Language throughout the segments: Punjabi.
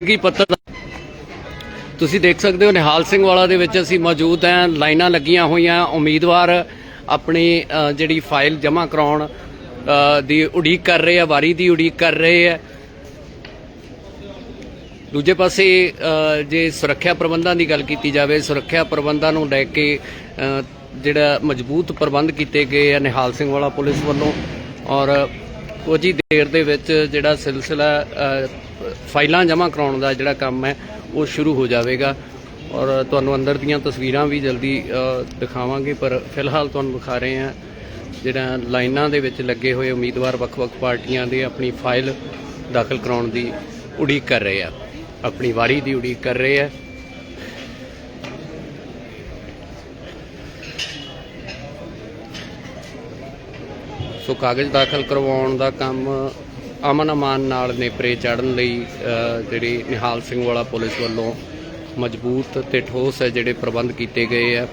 ਕੀ ਪੱਤਰ ਤੁਸੀਂ ਦੇਖ ਸਕਦੇ ਹੋ, ਨਿਹਾਲ ਸਿੰਘ ਵਾਲਾ ਦੇ ਵਿੱਚ ਅਸੀਂ ਮੌਜੂਦ ਹਾਂ। ਲਾਈਨਾਂ ਲੱਗੀਆਂ ਹੋਈਆਂ। ਉਮੀਦਵਾਰ ਆਪਣੀ ਜਿਹੜੀ ਫਾਈਲ ਜਮ੍ਹਾਂ ਕਰਾਉਣ ਦੀ ਉਡੀਕ ਕਰ ਰਹੇ ਆ, ਵਾਰੀ ਦੀ ਉਡੀਕ ਕਰ ਰਹੇ ਆ। ਦੂਜੇ ਪਾਸੇ ਜੇ ਸੁਰੱਖਿਆ ਪ੍ਰਬੰਧਾਂ ਦੀ ਗੱਲ ਕੀਤੀ ਜਾਵੇ, ਸੁਰੱਖਿਆ ਪ੍ਰਬੰਧਾਂ ਨੂੰ ਲੈ ਕੇ ਜਿਹੜਾ ਮਜ਼ਬੂਤ ਪ੍ਰਬੰਧ ਕੀਤੇ ਗਏ ਆ ਨਿਹਾਲ ਸਿੰਘ ਵਾਲਾ ਪੁਲਿਸ ਵੱਲੋਂ ਔਰ ਕੁਝ ਹੀ ਦੇਰ ਦੇ ਵਿੱਚ ਜਿਹੜਾ ਸਿਲਸਿਲਾ ਫਾਈਲਾਂ ਜਮ੍ਹਾਂ ਕਰਾਉਣ ਦਾ ਜਿਹੜਾ ਕੰਮ ਹੈ, ਉਹ ਸ਼ੁਰੂ ਹੋ ਜਾਵੇਗਾ। ਔਰ ਤੁਹਾਨੂੰ ਅੰਦਰ ਦੀਆਂ ਤਸਵੀਰਾਂ ਵੀ ਜਲਦੀ ਦਿਖਾਵਾਂਗੇ, ਪਰ ਫਿਲਹਾਲ ਤੁਹਾਨੂੰ ਦਿਖਾ ਰਹੇ ਹਾਂ ਜਿਹੜਾ ਲਾਈਨਾਂ ਦੇ ਵਿੱਚ ਲੱਗੇ ਹੋਏ ਉਮੀਦਵਾਰ ਵੱਖ-ਵੱਖ ਪਾਰਟੀਆਂ ਦੇ ਆਪਣੀ ਫਾਈਲ ਦਾਖਲ ਕਰਾਉਣ ਦੀ ਉਡੀਕ ਕਰ ਰਹੇ ਆ। ਆਪਣੀ ਵਾਰੀ ਦੀ ਉਡੀਕ ਕਰ ਰਹੇ ਆ। ਸੋ ਕਾਗਜ਼ ਦਾਖਲ ਕਰਵਾਉਣ ਦਾ ਕੰਮ ਅਮਨ ਅਮਾਨ ਨਾਲ ਨੇਪਰੇ ਚੜਨ ਲਈ ਜਿਹੜੀ ਨਿਹਾਲ ਸਿੰਘ ਵਾਲਾ ਪੁਲਿਸ ਵੱਲੋਂ ਮਜ਼ਬੂਤ ਤੇ ਠੋਸ ਹੈ ਜਿਹੜੇ ਪ੍ਰਬੰਧ ਕੀਤੇ ਗਏ ਆ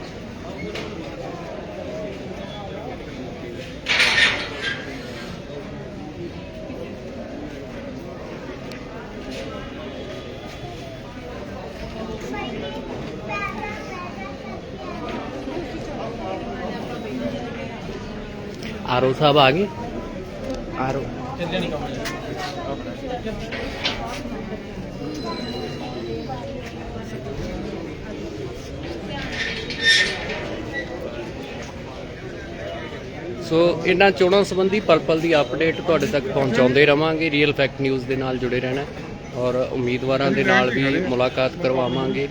ਸਾਹਿਬ ਆ ਗਏ। ਆਰਓ। ਸੋ ਇਹਨਾਂ ਚੋਣਾਂ ਸੰਬੰਧੀ ਪਰਪਲ ਦੀ ਅਪਡੇਟ ਤੁਹਾਡੇ ਤੱਕ ਪਹੁੰਚਾਉਂਦੇ ਰਵਾਂਗੇ। ਰੀਅਲ ਫੈਕਟ ਨਿਊਜ਼ ਦੇ ਨਾਲ ਜੁੜੇ ਰਹਿਣਾ ਔਰ ਉਮੀਦਵਾਰਾਂ ਦੇ ਨਾਲ ਵੀ ਮੁਲਾਕਾਤ ਕਰਵਾਵਾਂਗੇ।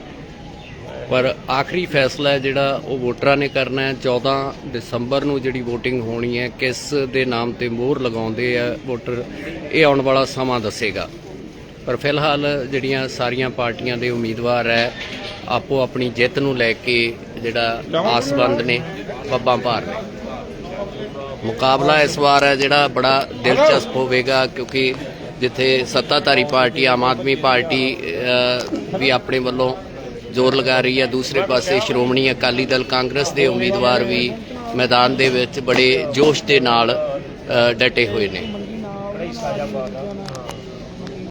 ਪਰ ਆਖਰੀ ਫੈਸਲਾ ਹੈ ਜਿਹੜਾ ਉਹ ਵੋਟਰਾਂ ਨੇ ਕਰਨਾ ਹੈ। 14 ਦਸੰਬਰ ਨੂੰ ਜਿਹੜੀ VOTING ਹੋਣੀ ਹੈ, ਕਿਸ ਦੇ ਨਾਮ ਤੇ ਮੋਹਰ ਲਗਾਉਂਦੇ ਆ ਵੋਟਰ, ਇਹ ਆਉਣ ਵਾਲਾ ਸਮਾਂ ਦੱਸੇਗਾ। ਪਰ ਫਿਲਹਾਲ ਜਿਹੜੀਆਂ ਸਾਰੀਆਂ ਪਾਰਟੀਆਂ ਦੇ ਉਮੀਦਵਾਰ ਹੈ, ਆਪੋ ਆਪਣੀ ਜਿੱਤ ਨੂੰ ਲੈ ਕੇ ਜਿਹੜਾ ਆਸਬੰਦ ਨੇ ਪੱਬਾਂ ਭਾਰ ਨੇ। ਮੁਕਾਬਲਾ ਇਸ ਵਾਰ ਹੈ ਜਿਹੜਾ ਬੜਾ ਦਿਲਚਸਪ ਹੋਵੇਗਾ, ਕਿਉਂਕਿ ਜਿੱਥੇ ਸੱਤਾਧਾਰੀ ਪਾਰਟੀ, ਆਮ ਆਦਮੀ ਪਾਰਟੀ ਵੀ ਆਪਣੇ ਵੱਲੋਂ ਜ਼ੋਰ ਲਗਾ ਰਹੀ ਹੈ। ਦੂਸਰੇ ਪਾਸੇ ਸ਼੍ਰੋਮਣੀ ਅਕਾਲੀ ਦਲ ਕਾਂਗਰਸ ਦੇ ਉਮੀਦਵਾਰ ਵੀ ਮੈਦਾਨ ਦੇ ਵਿੱਚ ਬੜੇ ਜੋਸ਼ ਦੇ ਨਾਲ ਡਟੇ ਹੋਏ ਨੇ।